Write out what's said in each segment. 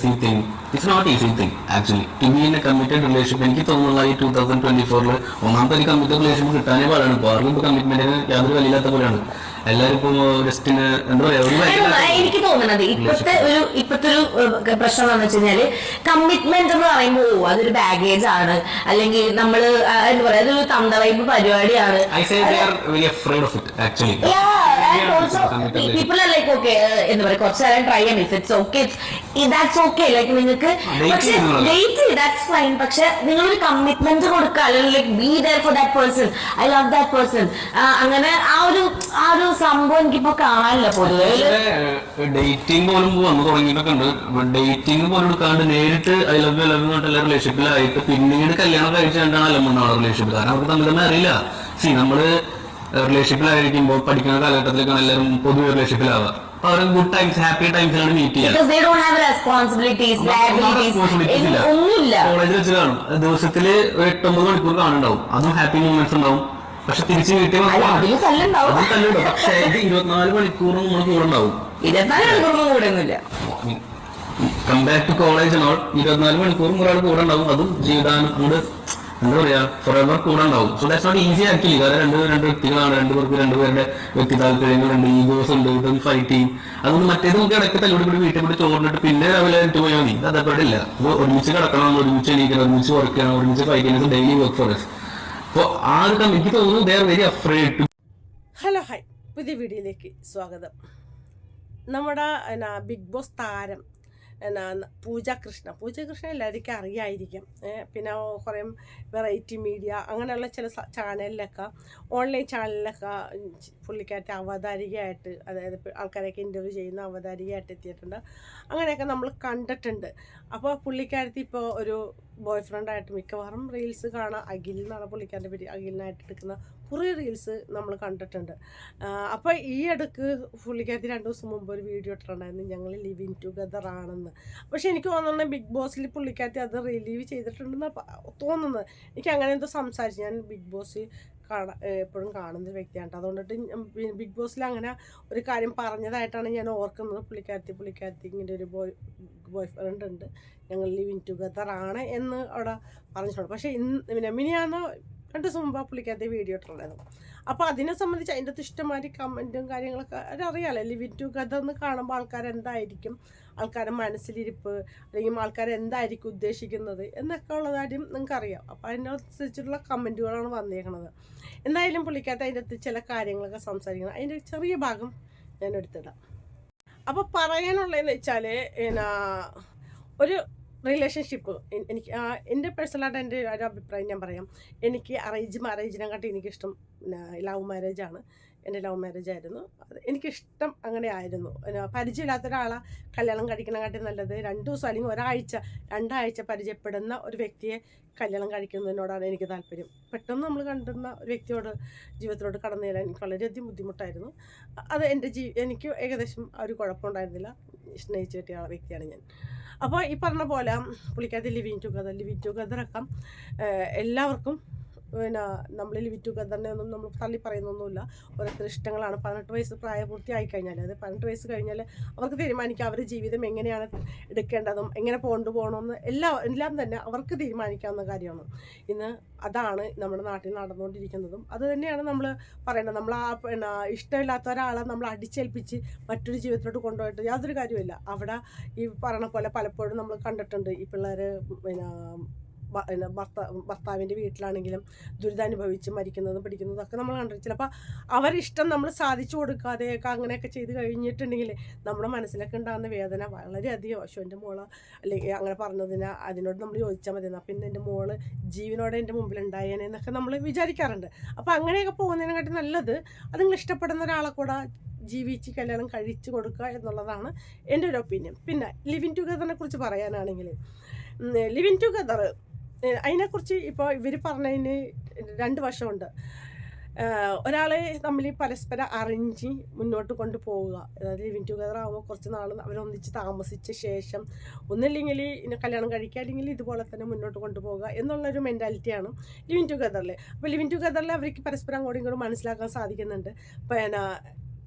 Easy thing it's not easy thing actually to be in a committed relationship എനിക്ക് തോന്നുന്നുള്ള ഈ two thousand twenty ഫോറിൽ ഒന്നാമത്തെ ഒരു കമ്മിറ്റഡ് റിലേഷൻഷിപ്പ് കിട്ടാനേ പാടാണ്. ഇപ്പോൾ ആർക്കും ഇപ്പോൾ കമ്മിറ്റ്മെന്റിന് യാതൊരു വലിയില്ലാത്ത പോലെയാണ്. എല്ലാവരും ഇപ്പോൾ ജസ്റ്റിന് എന്താ പറയാ ഒരു അല്ല, ഭയങ്കര- എനിക്ക് തോന്നുന്നത് ഇപ്പോഴത്തെ ഒരു ഇപ്പോഴത്തെ ഒരു പ്രശ്നം എന്താണെന്ന് വെച്ച് കഴിഞ്ഞാൽ കമ്മിറ്റ്മെന്റ് എന്ന് പറയുമ്പോൾ അതൊരു ബാഗേജ് ആണ്. അല്ലെങ്കിൽ നമ്മൾ എന്താ പറയാ അതൊരു തന്തവൈപ്പ് പരിപാടിയാണ്. ലൈക്ക് ഓക്കെ എന്താ പറയാ. കുറച്ച് നേരം ട്രൈ ചെയ്യാം if it's okay that's okay like നിങ്ങൾക്ക് date പക്ഷെ ചെയ്യുന്നതല്ല. ഡേറ്റ് ദാറ്റ്സ് ഫൈൻ പക്ഷെ നിങ്ങളൊരു കമ്മിറ്റ്മെന്റ് കൊടുക്കുക. അല്ലെങ്കിൽ like be there for that person I love that person അങ്ങനെ ആ ഒരു ആ ഒരു സംഭവം എനിക്കിപ്പോ കാണാനില്ല പൊതുവെ. ഡേറ്റിംഗ് പോലും വന്നു തുടങ്ങിയിട്ടൊക്കെ ഉണ്ട്. ഡേറ്റിംഗ് പോലും എടുക്കാണ്ട് നേരിട്ട് ഐ ലവ് യു ലവ് റിലേഷൻഷിപ്പിലായിട്ട് പിന്നീട് കല്യാണം കഴിച്ചുകൊണ്ടാണ് അലമ്പുണ്ടാവുന്ന റിലേഷൻഷിപ്പ് കാരണം അവർക്ക് തമ്മിൽ തന്നെ അറിയില്ല. സി നമ്മൾ റിലേഷൻഷിപ്പിലായിരിക്കുമ്പോൾ പഠിക്കുന്ന കാലഘട്ടത്തിലേക്കാണ് എല്ലാവരും പൊതുവെ റിലേഷൻഷിപ്പിലാവുക അപ്പൊ അവർ ഗുഡ് ടൈംസ് ഹാപ്പി ടൈംസിലാണ് മീറ്റ് ചെയ്യുക. കോളേജിൽ വെച്ച് കാണും. ദിവസത്തിൽ ഒരു എട്ടൊമ്പത് മണിക്കൂർ കാണുണ്ടാവും അതും ഹാപ്പി മൂമെന്റ്സ് ഉണ്ടാവും. പക്ഷെ തിരിച്ച് വീട്ടിൽ തല്ലുണ്ടാവും. പക്ഷെ ഇത് ഇരുപത്തിനാല് മണിക്കൂറും നമ്മൾ കൂടെ ഉണ്ടാവും. കമ്പയർ ടു കോളേജ് ഇരുപത്തിനാല് മണിക്കൂറും ഒരാൾ കൂടെ ഉണ്ടാവും. അതും ജീവിതാനം കൊണ്ട് എന്താ പറയാ ഫോറെവർ കൂടെ ഉണ്ടാവും so that's not easy actually കാരണം രണ്ട് രണ്ട് വ്യക്തികളാണ്. രണ്ട് പേർക്ക് രണ്ടുപേരുടെ വ്യക്തി താല്പര്യങ്ങളുണ്ട് ഈഗോസ് ഉണ്ട് ഇതും ഫൈറ്റ് ചെയ്യും അതൊന്നും മറ്റേത് നമുക്ക് ഇടയ്ക്ക് തല്ലോടി കൂടി വീട്ടിൽ കൂടി ചോറിനിട്ട് പിന്നെ രാവിലെ ഇട്ട് പോയാൽ മതി. അത് അതേപോലെ ഇല്ല ഒരുമിച്ച് കിടക്കണം ഒരുമിച്ച് എണീക്കണം ഒരുമിച്ച് വർക്ക് ചെയ്യണം ഒരുമിച്ച് ഫൈറ്റ് ചെയ്യണം. ഡെയിലി വർക്ക് ഫോർ എസ് അപ്പോൾ ആ ഒരു എനിക്ക് തോന്നുന്നു they are very afraid to hello hi. പുതിയ വീഡിയോയിലേക്ക് സ്വാഗതം. നമ്മുടെ ബിഗ് ബോസ് താരം എന്നാ പൂജ കൃഷ്ണ പൂജ കൃഷ്ണ എല്ലാവർക്കും അറിയായിരിക്കും. പിന്നെ കുറേ വെറൈറ്റി മീഡിയ അങ്ങനെയുള്ള ചില ചാനലിലൊക്കെ ഓൺലൈൻ ചാനലിലൊക്കെ പുള്ളിക്കാരത്തെ അവതാരികയായിട്ട് അതായത് ആൾക്കാരെയൊക്കെ ഇന്റർവ്യൂ ചെയ്യുന്ന അവതാരികയായിട്ട് എത്തിയിട്ടുണ്ട്. അങ്ങനെയൊക്കെ നമ്മൾ കണ്ടിട്ടുണ്ട്. അപ്പോൾ പുള്ളിക്കാരത്തി ഇപ്പോൾ ഒരു ബോയ് ഫ്രണ്ടായിട്ട് മിക്കവാറും റീൽസ് കാണാം. അഖിൽ എന്നാണ് പുള്ളിക്കാരന്റെ പേര്. അഖിലിനായിട്ട് എടുക്കുന്ന കുറേ റീൽസ് നമ്മൾ കണ്ടിട്ടുണ്ട്. അപ്പോൾ ഈ ഇടയ്ക്ക് പുള്ളിക്കാരത്തി രണ്ട് ദിവസം മുമ്പ് ഒരു വീഡിയോ ഇട്ടിട്ടുണ്ടായിരുന്നു. ഞങ്ങൾ ലിവിങ് ടുഗദർ ആണെന്ന്. പക്ഷെ എനിക്ക് തോന്നുന്നത് ബിഗ് ബോസിൽ പുള്ളിക്കാരത്തി അത് റിലീവ് ചെയ്തിട്ടുണ്ടെന്ന് തോന്നുന്നത്. എനിക്ക് അങ്ങനെ എന്തോ സംസാരിച്ചു. ഞാൻ ബിഗ് ബോസ് കാണാൻ എപ്പോഴും കാണുന്ന വ്യക്തിയാണ് അതുകൊണ്ടിട്ട് ബിഗ് ബോസിൽ അങ്ങനെ ഒരു കാര്യം പറഞ്ഞതായിട്ടാണ് ഞാൻ ഓർക്കുന്നത്. പുള്ളിക്കാരത്തി പുള്ളിക്കാരത്തി ഇങ്ങനെ ഒരു ബോയ് ബോയ് ഫ്രണ്ട് ഉണ്ട്. ഞങ്ങൾ ലിവിങ് ടുഗദർ ആണ് എന്ന് അവിടെ പറഞ്ഞിട്ടുണ്ട്. പക്ഷേ ഇന്ന് പിന്നെ മിനിയാന്ന് രണ്ട് ദിവസം മുമ്പ് പുള്ളിക്കാരത്തെ വീഡിയോ ഇട്ടിട്ടുണ്ടായിരുന്നു. അപ്പോൾ അതിനെ സംബന്ധിച്ച് അതിന്റെ അകത്ത് ഇഷ്ടമാതിരി കമന്റും കാര്യങ്ങളൊക്കെ അറിയാലോ ലിവിൻ ടുഗദർ എന്ന് കാണുമ്പോൾ ആൾക്കാർ എന്തായിരിക്കും? ആൾക്കാരുടെ മനസ്സിലിരിപ്പ് അല്ലെങ്കിൽ ആൾക്കാർ എന്തായിരിക്കും ഉദ്ദേശിക്കുന്നത് എന്നൊക്കെ ഉള്ള കാര്യം നിങ്ങൾക്കറിയാം. അപ്പോൾ അതിനനുസരിച്ചുള്ള കമന്റുകളാണ് വന്നേക്കുന്നത് എന്തായാലും പുള്ളിക്കകത്ത് അതിന്റെ അകത്ത് ചില കാര്യങ്ങളൊക്കെ സംസാരിക്കണം. അതിന്റെ ചെറിയ ഭാഗം ഞാൻ എടുത്തിടാം. അപ്പോൾ പറയാനുള്ളതെന്ന് വെച്ചാൽ എന്നാ ഒരു റിലേഷൻഷിപ്പ്. എനിക്ക് എന്റെ പേഴ്സണലായിട്ട് എന്റെ ഒരു അഭിപ്രായം ഞാൻ പറയാം. എനിക്ക് അറേഞ്ച് മാരേജിനെക്കാട്ടി എനിക്കിഷ്ടം ലവ് മാരേജാണ്. എന്റെ ലവ് മാരേജ് ആയിരുന്നു. എനിക്കിഷ്ടം അങ്ങനെ ആയിരുന്നു. പരിചയമില്ലാത്ത ഒരാളെ. കല്യാണം കഴിക്കണക്കാട്ടി നല്ലത്. രണ്ട് ദിവസം അല്ലെങ്കിൽ ഒരാഴ്ച രണ്ടാഴ്ച പരിചയപ്പെടുന്ന ഒരു വ്യക്തിയെ കല്യാണം കഴിക്കുന്നതിനോടാണ് എനിക്ക് താല്പര്യം. പെട്ടെന്ന് നമ്മൾ കണ്ടുന്ന ഒരു വ്യക്തിയോട് ജീവിതത്തിലോട്ട് കടന്നു ചെല്ലാൻ എനിക്ക് വളരെയധികം ബുദ്ധിമുട്ടായിരുന്നു. അത് എന്റെ ജീ എനിക്ക് ഏകദേശം ആ ഒരു കുഴപ്പമുണ്ടായിരുന്നില്ല. സ്നേഹിച്ച് കിട്ടിയ വ്യക്തിയാണ് ഞാൻ. അപ്പോൾ ഈ പറഞ്ഞ പോലെ പുള്ളിക്കകത്ത് ലിവിങ് ടുഗദർ ലിവിങ് ടുഗദറൊക്കെ എല്ലാവർക്കും പിന്നെ നമ്മൾ ലിവിങ് ടുഗദറിനെ ഒന്നും നമ്മൾ തള്ളി പറയുന്നൊന്നുമില്ല. ഓരോരുത്തർ ഇഷ്ടങ്ങളാണ്. പതിനെട്ട് വയസ്സ് പ്രായപൂർത്തി ആയി കഴിഞ്ഞാൽ അത് പതിനെട്ട് വയസ്സ് കഴിഞ്ഞാൽ അവർക്ക് തീരുമാനിക്കാം. അവരുടെ ജീവിതം എങ്ങനെയാണ് എടുക്കേണ്ടതും എങ്ങനെ കൊണ്ടുപോകണമെന്ന് എല്ലാം എല്ലാം തന്നെ അവർക്ക് തീരുമാനിക്കാവുന്ന കാര്യമാണ്. ഇന്ന് അതാണ് നമ്മുടെ നാട്ടിൽ നടന്നുകൊണ്ടിരിക്കുന്നതും. അത് തന്നെയാണ് നമ്മൾ പറയുന്നത് നമ്മൾ ആ പിന്നെ ഇഷ്ടമില്ലാത്ത ഒരാളെ നമ്മൾ അടിച്ചേൽപ്പിച്ച് മറ്റൊരു ജീവിതത്തിലോട്ട് കൊണ്ടുപോയിട്ട് യാതൊരു കാര്യമില്ല അവിടെ ഈ പറയണ പോലെ പലപ്പോഴും നമ്മൾ കണ്ടിട്ടുണ്ട്. ഈ പിള്ളേർ പിന്നെ ഭർത്ത ഭർത്താവിന്റെ വീട്ടിലാണെങ്കിലും ദുരിതാനുഭവിച്ച് മരിക്കുന്നതും പിടിക്കുന്നതും ഒക്കെ നമ്മൾ കണ്ടിട്ട് ചിലപ്പോൾ അവരിഷ്ടം നമ്മൾ സാധിച്ചു കൊടുക്കാതെയൊക്കെ അങ്ങനെയൊക്കെ ചെയ്ത് കഴിഞ്ഞിട്ടുണ്ടെങ്കിൽ നമ്മുടെ മനസ്സിലൊക്കെ ഉണ്ടാകുന്ന വേദന വളരെയധികം. അശോ എന്റെ മോൾ അല്ലെങ്കിൽ അങ്ങനെ പറഞ്ഞതിന് അതിനോട് നമ്മൾ ചോദിച്ചാൽ മതി. എന്നാൽ പിന്നെ എന്റെ മോൾ ജീവനോടെ എന്റെ മുമ്പിൽ ഉണ്ടായേനെ എന്നൊക്കെ നമ്മൾ വിചാരിക്കാറുണ്ട്. അപ്പോൾ അങ്ങനെയൊക്കെ പോകുന്നതിനെക്കാട്ടി നല്ലത് അത് നിങ്ങൾ ഇഷ്ടപ്പെടുന്ന ഒരാളെ കൂടെ ജീവിച്ച് കല്യാണം കഴിച്ചു കൊടുക്കുക എന്നുള്ളതാണ് എന്റെ ഒരു ഒപ്പീനിയൻ. പിന്നെ ലിവിങ് ടുഗദറിനെ കുറിച്ച് പറയാനാണെങ്കിൽ ലിവിങ് ടുഗദർ അതിനെക്കുറിച്ച് ഇപ്പോൾ ഇവർ പറഞ്ഞതിന് രണ്ട് ഏഹ് ഒരാളെ തമ്മിൽ പരസ്പരം അറിഞ്ഞ് മുന്നോട്ട് കൊണ്ടുപോവുക അതായത് ലിവിങ് ടുഗദർ ആകുമ്പോൾ കുറച്ച് നാൾ അവരൊന്നിച്ച് താമസിച്ച ശേഷം ഒന്നില്ലെങ്കിൽ ഇനി കല്യാണം കഴിക്കുക അല്ലെങ്കിൽ ഇതുപോലെ തന്നെ മുന്നോട്ട് കൊണ്ടുപോകുക എന്നുള്ളൊരു മെന്റാലിറ്റിയാണ് ലിവിങ് ടുഗദറിൽ അപ്പോൾ ലിവിങ് ടുഗദറിൽ അവർക്ക് പരസ്പരം അങ്ങോട്ടും ഇങ്ങോട്ടും മനസ്സിലാക്കാൻ സാധിക്കുന്നുണ്ട്. പിന്നെ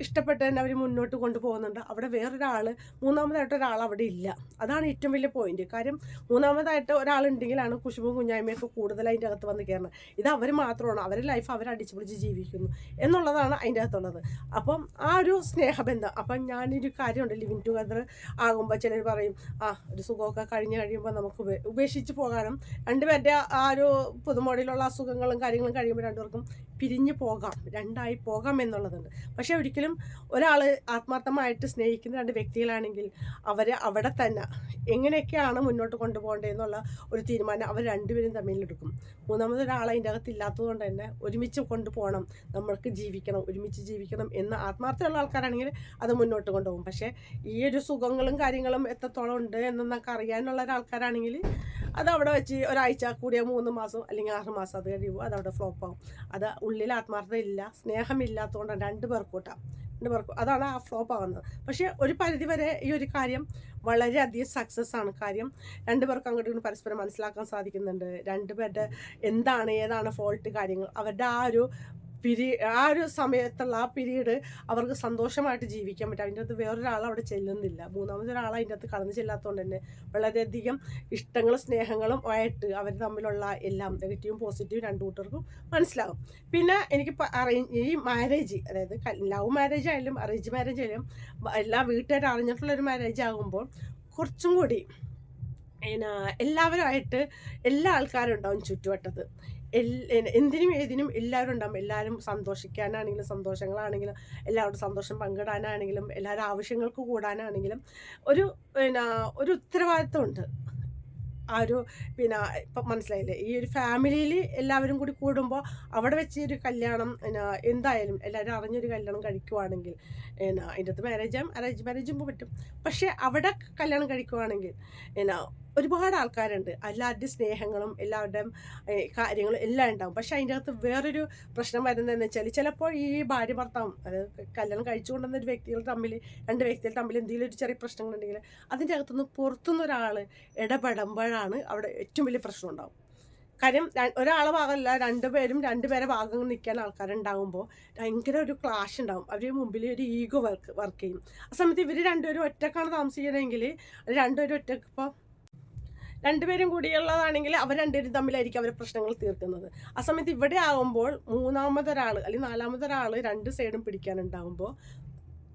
ഇഷ്ടപ്പെട്ട് തന്നെ അവർ മുന്നോട്ട് കൊണ്ടുപോകുന്നുണ്ട്. അവിടെ വേറൊരാൾ മൂന്നാമതായിട്ട് ഒരാൾ അവിടെ ഇല്ല. അതാണ് ഏറ്റവും വലിയ പോയിന്റ് കാര്യം മൂന്നാമതായിട്ട് ഒരാളുണ്ടെങ്കിലാണ് കുശുമ്പും കുഞ്ഞായ്മയൊക്കെ കൂടുതൽ അതിന്റെ അകത്ത് വന്ന് കയറുന്നത്. ഇത് അവർ മാത്രമാണ്. അവരുടെ ലൈഫ് അവർ അടിച്ചു പിടിച്ച് ജീവിക്കുന്നു. എന്നുള്ളതാണ് അതിന്റെ അകത്തുള്ളത്. അപ്പം ആ ഒരു സ്നേഹബന്ധം. അപ്പം ഞാനൊരു കാര്യമുണ്ട്. ലിവിങ് ടുഗദർ ആകുമ്പോൾ ചിലർ പറയും ആ ഒരു സുഖമൊക്കെ കഴിഞ്ഞ് കഴിയുമ്പോൾ നമുക്ക് ഉപേക്ഷിച്ച് പോകാനും. രണ്ടുപേരുടെ ആ ഒരു പുതുമോടിയിലുള്ള അസുഖങ്ങളും കാര്യങ്ങളും കഴിയുമ്പോൾ രണ്ടുപേർക്കും പിരിഞ്ഞു പോകാം. രണ്ടായി പോകാം എന്നുള്ളതുണ്ട്. പക്ഷേ ഒരിക്കലും ഒരാൾ ആത്മാർത്ഥമായിട്ട് സ്നേഹിക്കുന്ന രണ്ട് വ്യക്തികളാണെങ്കിൽ അവർ അവിടെ തന്നെ എങ്ങനെയൊക്കെയാണ് മുന്നോട്ട് കൊണ്ടുപോകേണ്ടതെന്നുള്ള ഒരു തീരുമാനം അവർ രണ്ടുപേരും തമ്മിലെടുക്കും മൂന്നാമത് ഒരാൾ അതിന്റെ അകത്ത് ഇല്ലാത്തതുകൊണ്ട് തന്നെ ഒരുമിച്ച് കൊണ്ടുപോകണം. നമ്മൾക്ക് ജീവിക്കണം ഒരുമിച്ച് ജീവിക്കണം എന്ന് ആത്മാർത്ഥമുള്ള ആൾക്കാരാണെങ്കിൽ അത് മുന്നോട്ട് കൊണ്ടുപോകും. പക്ഷേ ഈ ഒരു സുഖങ്ങളും കാര്യങ്ങളും എത്രത്തോളം ഉണ്ട് എന്നൊക്കെ അറിയാനുള്ള ഒരാൾക്കാരാണെങ്കിൽ അത് അവിടെ വെച്ച് ഒരാഴ്ച കൂടിയ മൂന്ന് മാസം അല്ലെങ്കിൽ ആറ് മാസം അത് കഴിയുമ്പോൾ അത് അവിടെ ഫ്ലോപ്പ് ആകും അത് ഉള്ളിൽ ആത്മാർത്ഥത ഇല്ല സ്നേഹമില്ലാത്തതുകൊണ്ടാണ് രണ്ട് പേർക്കൂട്ടാം രണ്ട് പേർക്കും അതാണ് ആ ഫ്ലോപ്പ് ആവുന്നത്. പക്ഷേ ഒരു പരിധി വരെ ഈ ഒരു കാര്യം വളരെയധികം സക്സസ് ആണ്. കാര്യം രണ്ട് പേർക്ക് അങ്ങോട്ട് ഇങ്ങോട്ടും പരസ്പരം മനസ്സിലാക്കാൻ സാധിക്കുന്നുണ്ട്. രണ്ടുപേരുടെ എന്താണ് ഏതാണ് ഫോൾട്ട് കാര്യങ്ങൾ അവരുടെ ആ ഒരു പിരി ആ ഒരു സമയത്തുള്ള ആ പിരീഡ് അവർക്ക് സന്തോഷമായിട്ട് ജീവിക്കാൻ പറ്റും. അതിന്റെ അകത്ത് വേറൊരാൾ അവിടെ ചെല്ലുന്നില്ല. മൂന്നാമതൊരാൾ അതിന്റെ അകത്ത് കടന്നു ചെല്ലാത്തതുകൊണ്ട് തന്നെ വളരെയധികം ഇഷ്ടങ്ങളും സ്നേഹങ്ങളും ആയിട്ട് അവർ തമ്മിലുള്ള എല്ലാം നെഗറ്റീവും പോസിറ്റീവും രണ്ടു കൂട്ടർക്കും മനസ്സിലാകും. പിന്നെ എനിക്ക് അറേഞ്ച് ഈ മാരേജ് അതായത് ലവ് മാരേജ് ആയാലും അറേഞ്ച് മാരേജ് ആയാലും എല്ലാ വീട്ടുകാരും അറിഞ്ഞിട്ടുള്ള ഒരു മാരേജ് ആകുമ്പോൾ കുറച്ചും കൂടി എല്ലാവരുമായിട്ട് എല്ലാ ആൾക്കാരും ഉണ്ടാവും ചുറ്റുവട്ടത്ത്. എന്തിനും ഏതിനും എല്ലാവരും ഉണ്ടാവും. എല്ലാവരും സന്തോഷിക്കാനാണെങ്കിലും സന്തോഷങ്ങളാണെങ്കിലും എല്ലാവരുടെ സന്തോഷം പങ്കിടാനാണെങ്കിലും എല്ലാവരുടെ ആവശ്യങ്ങൾക്ക് കൂടാനാണെങ്കിലും ഒരു പിന്നെ ഒരു ഉത്തരവാദിത്വമുണ്ട്. ആ ഒരു പിന്നെ ഇപ്പം മനസ്സിലായില്ലേ? ഈ ഒരു ഫാമിലിയിൽ എല്ലാവരും കൂടി കൂടുമ്പോൾ അവിടെ വെച്ച് ഒരു കല്യാണം എന്തായാലും എല്ലാവരും അറിഞ്ഞൊരു കല്യാണം കഴിക്കുവാണെങ്കിൽ എന്നാ അതിന്റെ അകത്ത് മാരേജ് അറേഞ്ച് മാരേജ് പറ്റും. പക്ഷേ അവിടെ കല്യാണം കഴിക്കുവാണെങ്കിൽ പിന്നെ ഒരുപാട് ആൾക്കാരുണ്ട്. എല്ലാവരുടെയും സ്നേഹങ്ങളും എല്ലാവരുടെയും കാര്യങ്ങളും എല്ലാം ഉണ്ടാവും. പക്ഷേ അതിന്റെ അകത്ത് വേറൊരു പ്രശ്നം വരുന്നതെന്ന് വെച്ചാൽ ചിലപ്പോൾ ഈ ഭാര്യ ഭർത്താവും അതായത് കല്യാണം കഴിച്ചുകൊണ്ടുവന്ന ഒരു വ്യക്തികൾ തമ്മിൽ രണ്ട് വ്യക്തികൾ തമ്മിൽ എന്തെങ്കിലും ഒരു ചെറിയ പ്രശ്നങ്ങളുണ്ടെങ്കിൽ അതിന്റെ അകത്തുനിന്ന് പുറത്തുനിന്ന് ഒരാൾ ഇടപെടുമ്പോഴാണ് അവിടെ ഏറ്റവും വലിയ പ്രശ്നം ഉണ്ടാവും. കാര്യം ഒരാളെ ഭാഗമല്ല രണ്ടുപേരും രണ്ടുപേരെ ഭാഗം നിൽക്കാൻ ആൾക്കാരുണ്ടാകുമ്പോൾ ഭയങ്കര ഒരു ക്ലാഷ് ഉണ്ടാവും. അവർ മുമ്പിൽ ഒരു ഈഗോ വർക്ക് വർക്ക് ചെയ്യും. ആ സമയത്ത് ഇവർ രണ്ടുപേരും ഒറ്റക്കാണ് താമസിക്കണമെങ്കിൽ രണ്ടുപേരും ഒറ്റയ്ക്ക് ഇപ്പോൾ രണ്ടുപേരും കൂടിയുള്ളതാണെങ്കിൽ അവർ രണ്ടുപേരും തമ്മിലായിരിക്കും അവരെ പ്രശ്നങ്ങൾ തീർക്കുന്നത്. ആ സമയത്ത് ഇവിടെ ആകുമ്പോൾ മൂന്നാമതൊരാൾ അല്ലെങ്കിൽ നാലാമതൊരാൾ രണ്ട് സൈഡും പിടിക്കാനുണ്ടാകുമ്പോൾ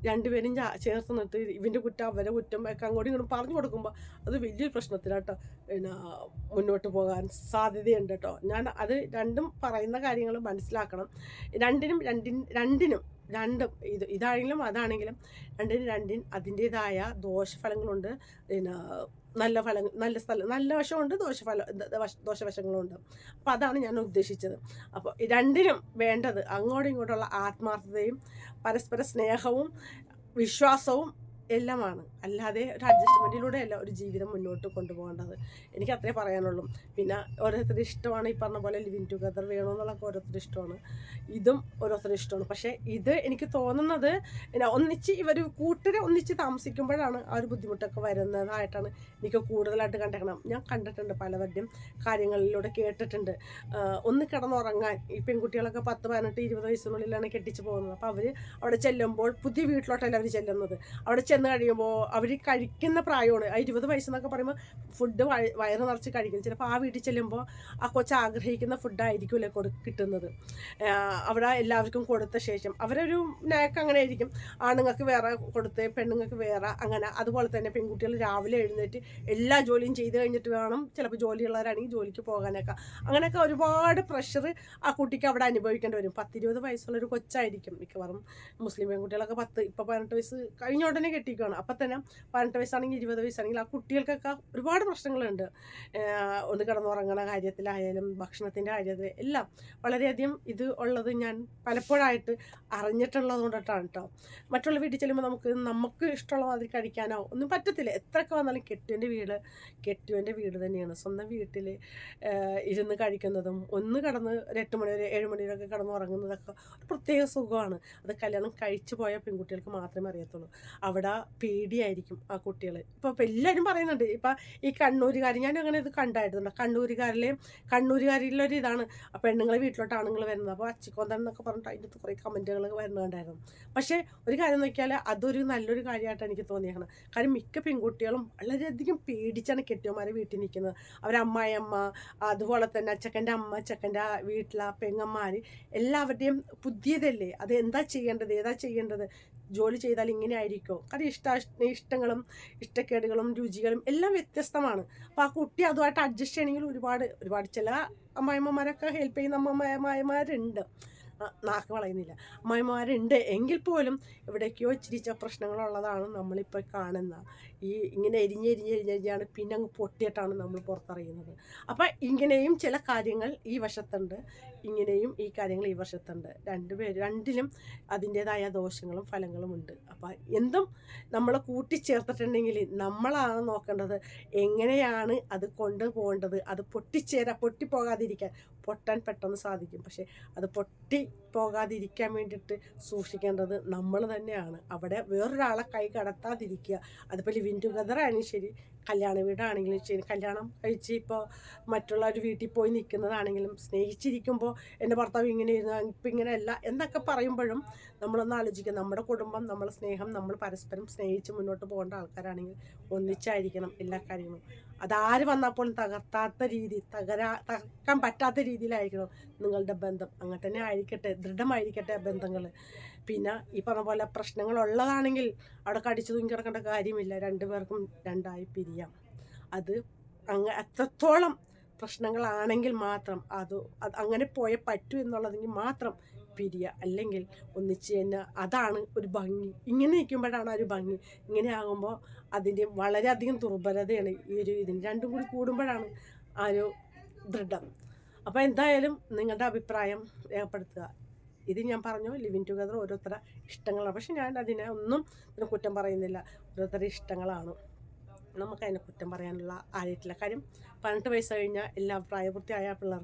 രണ്ടുപേരും ചേർത്ത് നിർത്തി ഇവന്റെ കുറ്റം അവരെ കുറ്റം ഒക്കെ അങ്ങോട്ടും ഇങ്ങോട്ടും പറഞ്ഞു കൊടുക്കുമ്പോൾ അത് വലിയൊരു പ്രശ്നത്തിലാട്ടോ പിന്നെ മുന്നോട്ട് പോകാൻ സാധ്യതയുണ്ട് കേട്ടോ ഞാൻ അത് രണ്ടും പറയുന്ന കാര്യങ്ങൾ മനസ്സിലാക്കണം. രണ്ടിനും രണ്ടിൻ രണ്ടിനും രണ്ടും ഇത് ഇതാണെങ്കിലും അതാണെങ്കിലും രണ്ടിനും രണ്ടിനും അതിന്റേതായ ദോഷഫലങ്ങളുണ്ട്. പിന്നെ നല്ല ഫല നല്ല സ്ഥലം നല്ല വശമുണ്ട് ദോഷഫല ദോഷവശങ്ങളുണ്ട് അപ്പോൾ അതാണ് ഞാൻ ഉദ്ദേശിച്ചത്. അപ്പോൾ രണ്ടിനും വേണ്ടത് അങ്ങോട്ടും ഇങ്ങോട്ടുള്ള ആത്മാർത്ഥതയും പരസ്പര സ്നേഹവും വിശ്വാസവും എല്ലാമാണ്. അല്ലാതെ ഒരു അഡ്ജസ്റ്റ്മെന്റിലൂടെ അല്ല ഒരു ജീവിതം മുന്നോട്ട് കൊണ്ടുപോകേണ്ടത്. എനിക്ക് അത്രേ പറയാനുള്ളൂ. പിന്നെ ഓരോരുത്തരുടെ ഇഷ്ടമാണ് ഈ പറഞ്ഞ പോലെ ലിവിങ് ടുഗദർ വേണമെന്നുള്ളതൊക്കെ ഓരോരുത്തരുടെ ഇഷ്ടമാണ്. ഇതും ഓരോരുത്തരുടെ ഇഷ്ടമാണ്. പക്ഷേ ഇത് എനിക്ക് തോന്നുന്നത് ഒന്നിച്ച് ഇവർ കൂട്ടരെ ഒന്നിച്ച് താമസിക്കുമ്പോഴാണ് ആ ഒരു ബുദ്ധിമുട്ടൊക്കെ വരുന്നതായിട്ടാണ് എനിക്ക് കൂടുതലായിട്ട് കണ്ടേക്കണം ഞാൻ കണ്ടിട്ടുണ്ട് പലവരുടെയും കാര്യങ്ങളിലൂടെ കേട്ടിട്ടുണ്ട്. ഒന്ന് കിടന്നുറങ്ങാൻ ഈ പെൺകുട്ടികളൊക്കെ പത്ത് പതിനെട്ട് ഇരുപത് വയസ്സിനുള്ളിലാണ് കെട്ടിച്ച് പോകുന്നത്. അപ്പോൾ അവർ അവിടെ ചെല്ലുമ്പോൾ പുതിയ വീട്ടിലോട്ടല്ല അവർ ചെല്ലുന്നത്. അവിടെ ചെന്ന് കഴിയുമ്പോൾ അവർ കഴിക്കുന്ന പ്രായമാണ്. ആ ഇരുപത് വയസ്സെന്നൊക്കെ പറയുമ്പോൾ ഫുഡ് വയറ് നിറച്ച് കഴിക്കും. ചിലപ്പോൾ ആ വീട്ടിൽ ചെല്ലുമ്പോൾ ആ കൊച്ച് ആഗ്രഹിക്കുന്ന ഫുഡായിരിക്കുമല്ലേ കൊടു കിട്ടുന്നത്. അവിടെ എല്ലാവർക്കും കൊടുത്ത ശേഷം. അവരൊരു നേക്ക് അങ്ങനെ ആയിരിക്കും. ആണുങ്ങൾക്ക് വേറെ കൊടുത്ത് പെണ്ണുങ്ങൾക്ക് വേറെ അങ്ങനെ. അതുപോലെ തന്നെ പെൺകുട്ടികൾ രാവിലെ എഴുന്നേറ്റ് എല്ലാ ജോലിയും ചെയ്ത് കഴിഞ്ഞിട്ട് വേണം ചിലപ്പോൾ ജോലിയുള്ളവരാണെങ്കിൽ ജോലിക്ക് പോകാനൊക്കെ. അങ്ങനെയൊക്കെ ഒരുപാട് പ്രഷർ ആ കുട്ടിക്ക് അവിടെ അനുഭവിക്കേണ്ടി വരും. പത്തിരുപത് വയസ്സുള്ളൊരു കൊച്ചായിരിക്കും മിക്കവാറും മുസ്ലിം പെൺകുട്ടികളൊക്കെ പത്ത് ഇപ്പോൾ പതിനെട്ട് വയസ്സ് കഴിഞ്ഞ ഉടനെ കെട്ടിക്കുകയാണ് അപ്പം തന്നെ പതിനെട്ട് വയസ്സാണെങ്കിൽ ഇരുപത് വയസ്സാണെങ്കിൽ ആ കുട്ടികൾക്കൊക്കെ ഒരുപാട് പ്രശ്നങ്ങളുണ്ട്. ഒന്ന് കിടന്നുറങ്ങണ കാര്യത്തിലായാലും ഭക്ഷണത്തിന്റെ കാര്യത്തിൽ എല്ലാം. വളരെയധികം ഇത് ഉള്ളത് ഞാൻ പലപ്പോഴായിട്ട് അറിഞ്ഞിട്ടുള്ളത് കൊണ്ടിട്ടാണ് കേട്ടോ മറ്റുള്ള വീട്ടിൽ ചെല്ലുമ്പോൾ നമുക്ക് നമുക്ക് ഇഷ്ടമുള്ള മാതിരി കഴിക്കാനോ ഒന്നും പറ്റത്തില്ല. എത്രയൊക്കെ വന്നാലും കെട്ടുവിന്റെ വീട് കെട്ടുവിന്റെ വീട് തന്നെയാണ്. സ്വന്തം വീട്ടിൽ ഇരുന്ന് കഴിക്കുന്നതും ഒന്ന് കിടന്ന് ഒരു എട്ട് മണി വരെ ഏഴ് മണി വരെയൊക്കെ കിടന്ന് ഒരു പ്രത്യേക സുഖമാണ്. അത് കല്യാണം കഴിച്ചു പോയ പെൺകുട്ടികൾക്ക് മാത്രമേ അറിയത്തുള്ളൂ. അവിടെ പേടിയായിരിക്കും ആ കുട്ടികൾ ഇപ്പോൾ ഇപ്പം എല്ലാവരും പറയുന്നുണ്ട് ഇപ്പം ഈ കണ്ണൂരുകാർ ഞാൻ അങ്ങനെ ഇത് കണ്ടായിരുന്നു കണ്ണൂരുകാരിലെയും കണ്ണൂരുകാരിലൊരു ഇതാണ്. പെണ്ണുങ്ങളെ വീട്ടിലോട്ട് ആണുങ്ങൾ വരുന്നത്. അപ്പോൾ അച്ചിക്കൊന്തൻ എന്നൊക്കെ പറഞ്ഞിട്ട് അതിന്റെ കുറേ കമന്റുകൾ വരുന്നുണ്ടായിരുന്നു. പക്ഷേ ഒരു കാര്യം നോക്കിയാൽ അതൊരു നല്ലൊരു കാര്യമായിട്ട് എനിക്ക് തോന്നിയാണ് കാരണം മിക്ക പെൺകുട്ടികളും വളരെയധികം പേടിച്ചാണ് കെട്ടിയന്മാരെ വീട്ടിൽ നിൽക്കുന്നത്. അവരമ്മായിയമ്മ അതുപോലെ തന്നെ അച്ചക്കന്റെ അമ്മ അച്ചക്കന്റെ വീട്ടിലെ പെങ്ങന്മാർ എല്ലാവരുടെയും പുതിയതല്ലേ? അത് എന്താ ചെയ്യേണ്ടത്? ഏതാ ചെയ്യേണ്ടത്? ജോലി ചെയ്താൽ ഇങ്ങനെ ആയിരിക്കും അത് ഇഷ്ട ഇഷ്ടങ്ങളും ഇഷ്ടക്കേടുകളും രുചികളും എല്ലാം വ്യത്യസ്തമാണ്. അപ്പോൾ ആ കുട്ടി അതുമായിട്ട് അഡ്ജസ്റ്റ് ചെയ്യണമെങ്കിൽ ഒരുപാട് ഒരുപാട് ചില അമ്മായിമ്മമാരൊക്കെ ഹെൽപ്പ് ചെയ്യുന്ന അമ്മായിമാരുണ്ട്. ആ, നാക്ക് വളയുന്നില്ല. അമ്മായിമാരുണ്ട്. എങ്കിൽ പോലും എവിടേക്കോ ഇച്ചിരിച്ച പ്രശ്നങ്ങളുള്ളതാണ് നമ്മളിപ്പോൾ കാണുന്ന. ഈ ഇങ്ങനെ എരിഞ്ഞെരിഞ്ഞ് എരിഞ്ഞെരിഞ്ഞാണ് പിന്നെ അങ്ങ് പൊട്ടിയിട്ടാണ് നമ്മൾ പുറത്തറിയുന്നത്. അപ്പം ഇങ്ങനെയും ചില കാര്യങ്ങൾ ഈ വശത്തുണ്ട്. ഇങ്ങനെയും ഈ കാര്യങ്ങൾ ഈ വശത്തുണ്ട്. രണ്ടുപേർ രണ്ടിലും അതിന്റേതായ ദോഷങ്ങളും ഫലങ്ങളും ഉണ്ട്. അപ്പം എന്തും നമ്മൾ കൂട്ടിച്ചേർത്തിട്ടുണ്ടെങ്കിൽ നമ്മളാണ് നോക്കേണ്ടത് എങ്ങനെയാണ് അത് കൊണ്ടുപോകേണ്ടത് അത് പൊട്ടിച്ചേരാ പൊട്ടിപ്പോകാതിരിക്കാൻ പൊട്ടാൻ പെട്ടെന്ന് സാധിക്കും. പക്ഷേ അത് പൊട്ടി പോകാതിരിക്കാൻ വേണ്ടിയിട്ട് സൂക്ഷിക്കേണ്ടത് നമ്മൾ തന്നെയാണ്. അവിടെ വേറൊരാളെ കൈ കടത്താതിരിക്കുക. അതിപ്പോൾ ലിവിൻ ടുഗദർ ആണെങ്കിലും ശരി. കല്യാണ വീടാണെങ്കിലും ശരി കല്യാണം കഴിച്ച് ഇപ്പോൾ മറ്റുള്ള ഒരു വീട്ടിൽ പോയി നിൽക്കുന്നതാണെങ്കിലും സ്നേഹിച്ചിരിക്കുമ്പോൾ എന്റെ ഭർത്താവ് ഇങ്ങനെ ഇരുന്നു ഇപ്പം ഇങ്ങനെയല്ല എന്നൊക്കെ പറയുമ്പോഴും നമ്മളൊന്ന് ആലോചിക്കുക. നമ്മുടെ കുടുംബം നമ്മുടെ സ്നേഹം നമ്മൾ പരസ്പരം സ്നേഹിച്ച് മുന്നോട്ട് പോകേണ്ട ആൾക്കാരാണെങ്കിൽ ഒന്നിച്ചായിരിക്കണം എല്ലാ കാര്യങ്ങളും. അതാര് വന്നാൽ പോലും തകർത്താത്ത രീതി തകരാ തകർക്കാൻ പറ്റാത്ത രീതിയിലായിരിക്കണം നിങ്ങളുടെ ബന്ധം. അങ്ങനെ തന്നെ ആയിരിക്കട്ടെ ദൃഢമായിരിക്കട്ടെ ബന്ധങ്ങൾ. പിന്നെ ഈ പറഞ്ഞ പോലെ പ്രശ്നങ്ങൾ ഉള്ളതാണെങ്കിൽ അവിടെ കടിച്ചു തൂങ്ങി കിടക്കേണ്ട കാര്യമില്ല. രണ്ടുപേർക്കും രണ്ടായി പിരിയാം. അത് അങ്ങ എത്രത്തോളം പ്രശ്നങ്ങളാണെങ്കിൽ മാത്രം അത് അത് അങ്ങനെ പോയേ പറ്റൂ എന്നുള്ളതെങ്കിൽ മാത്രം പിരിയുക അല്ലെങ്കിൽ ഒന്നിച്ച് തന്നെ അതാണ് ഒരു ഭംഗി. ഇങ്ങനെ നിൽക്കുമ്പോഴാണ് ഒരു ഭംഗി. ഇങ്ങനെ ആകുമ്പോൾ അതിന്റെ വളരെയധികം ദുർബലതയാണ് ഈ ഒരു ഇതിന്. രണ്ടും കൂടി കൂടുമ്പോഴാണ് ആ ഒരു ദൃഢം. അപ്പോൾ എന്തായാലും നിങ്ങളുടെ അഭിപ്രായം രേഖപ്പെടുത്തുക. ഇത് ഞാൻ പറഞ്ഞു ലിവിങ് ടുഗദർ ഓരോരുത്തരുടെ ഇഷ്ടങ്ങളാണ്. പക്ഷെ ഞാൻ അതിനെ ഒന്നും കുറ്റം പറയുന്നില്ല. ഓരോരുത്തരുടെ ഇഷ്ടങ്ങളാണ്. നമുക്ക് അതിനെ കുറ്റം പറയാനുള്ള ആയിട്ടില്ല കാര്യം പതിനെട്ട് വയസ്സ് കഴിഞ്ഞാൽ എല്ലാ പ്രായപൂർത്തിയായ പിള്ളേർ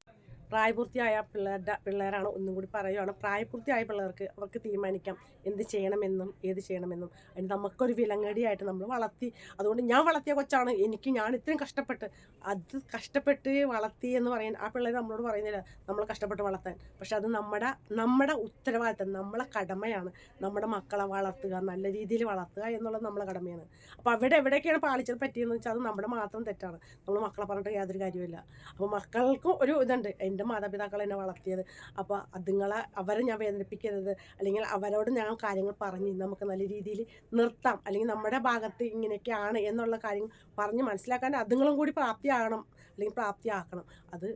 പ്രായപൂർത്തിയായ പിള്ളേരുടെ പിള്ളേരാണ് ഒന്നും കൂടി പറയുകയാണ് പ്രായപൂർത്തിയായ പിള്ളേർക്ക് അവർക്ക് തീരുമാനിക്കാം. എന്ത് ചെയ്യണമെന്നും ഏത് ചെയ്യണമെന്നും. അതിന് നമുക്കൊരു വിലങ്ങടിയായിട്ട് നമ്മൾ വളർത്തി അതുകൊണ്ട് ഞാൻ വളർത്തിയ കൊച്ചാണ്. എനിക്ക് ഞാൻ ഇത്രയും കഷ്ടപ്പെട്ട് അത് കഷ്ടപ്പെട്ട് വളർത്തി എന്ന് പറയാൻ ആ പിള്ളേർ നമ്മളോട് പറയുന്നില്ല. നമ്മൾ കഷ്ടപ്പെട്ട് വളർത്താൻ. പക്ഷെ അത് നമ്മുടെ നമ്മുടെ ഉത്തരവാദിത്തം നമ്മളെ കടമയാണ്. നമ്മുടെ മക്കളെ വളർത്തുക നല്ല രീതിയിൽ വളർത്തുക എന്നുള്ളത് നമ്മളെ കടമയാണ്. അപ്പോൾ അവിടെ എവിടെയൊക്കെയാണ് പാളിച്ചത് പറ്റിയെന്ന് വെച്ചാൽ അത് നമ്മുടെ മാത്രം തെറ്റാണ്. നമ്മൾ മക്കളെ പറഞ്ഞിട്ട് യാതൊരു കാര്യമില്ല അപ്പോൾ മക്കൾക്കും ഒരു ഇതുണ്ട്. എന്റെ മാതാപിതാക്കൾ എന്നെ വളർത്തിയത്. അപ്പോൾ അതുങ്ങളെ അവരെ ഞാൻ വേദനിപ്പിക്കരുത്. അല്ലെങ്കിൽ അവരോട് ഞാൻ കാര്യങ്ങൾ പറഞ്ഞ് നമുക്ക് നല്ല രീതിയിൽ നിർത്താം. അല്ലെങ്കിൽ നമ്മുടെ ഭാഗത്ത് ഇങ്ങനെയൊക്കെയാണ് എന്നുള്ള കാര്യങ്ങൾ പറഞ്ഞ് മനസ്സിലാക്കാൻ അതുങ്ങളും കൂടി പ്രാപ്തിയാകണം. അല്ലെങ്കിൽ പ്രാപ്തിയാക്കണം. അത്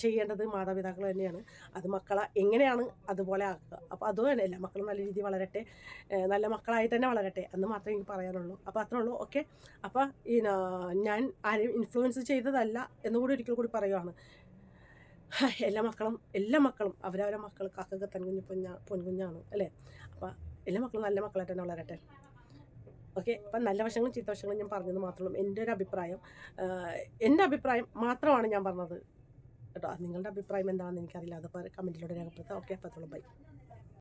ചെയ്യേണ്ടത് മാതാപിതാക്കൾ തന്നെയാണ്. അത് മക്കളെ എങ്ങനെയാണ് അതുപോലെ ആക്കുക. അപ്പോൾ അതും തന്നെയല്ല മക്കളും നല്ല രീതിയിൽ വളരട്ടെ. നല്ല മക്കളായിട്ട് തന്നെ വളരട്ടെ എന്ന് മാത്രമേ എനിക്ക് പറയാനുള്ളൂ. അപ്പോൾ അത്രേ ഉള്ളൂ. ഓക്കെ? അപ്പോൾ ഈ ഞാൻ ആരെയും ഇൻഫ്ലുവൻസ് ചെയ്തതല്ല എന്നുകൂടി ഒരിക്കൽ കൂടി പറയുവാണ്. എല്ലാ മക്കളും എല്ലാ മക്കളും അവരവരെ മക്കൾ കാക്കൊക്കെ തൻകുഞ്ഞ് പൊഞ്ഞ പൊൻകുഞ്ഞാണ് അല്ലേ? അപ്പോൾ എല്ലാ മക്കളും നല്ല മക്കളായിട്ട് തന്നെ വളരട്ടെ. ഓക്കെ അപ്പം നല്ല വശങ്ങളും ചീത്ത വശങ്ങളും ഞാൻ പറഞ്ഞത് മാത്രമേ എന്റെ ഒരു അഭിപ്രായം. എന്റെ അഭിപ്രായം മാത്രമാണ് ഞാൻ പറഞ്ഞത്. കേട്ടോ നിങ്ങളുടെ അഭിപ്രായം എന്താണെന്ന് എനിക്കറിയില്ല. അതപ്പോൾ കമന്റിലൂടെ രേഖപ്പെടുത്താം. ഓക്കെ അപ്പോൾ ബൈ.